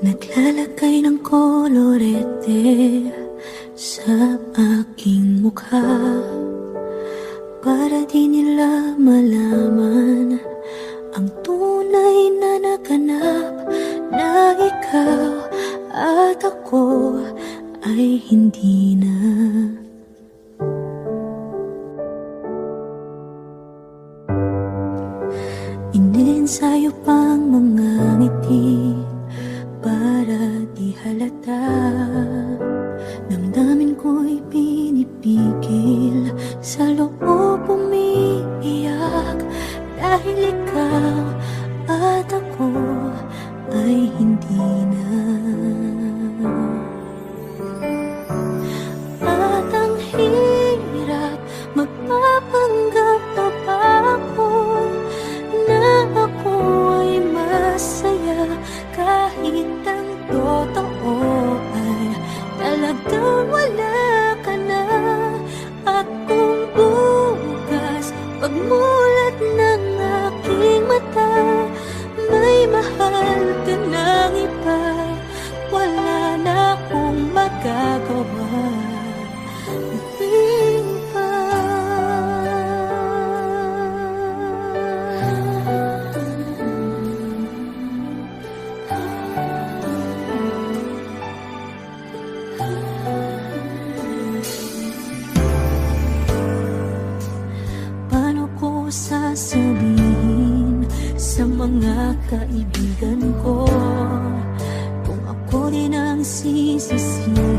Naglalagay ng kolorete sa aking mukha. Para di nila malaman ang tunay na naganap Na ikaw at ako ay hindi na. Iniensayo pang mga ngiti pinipigil Sa loob umiiyak Dahil ikaw at ako kaibigan ko Kung ako din ang sisisi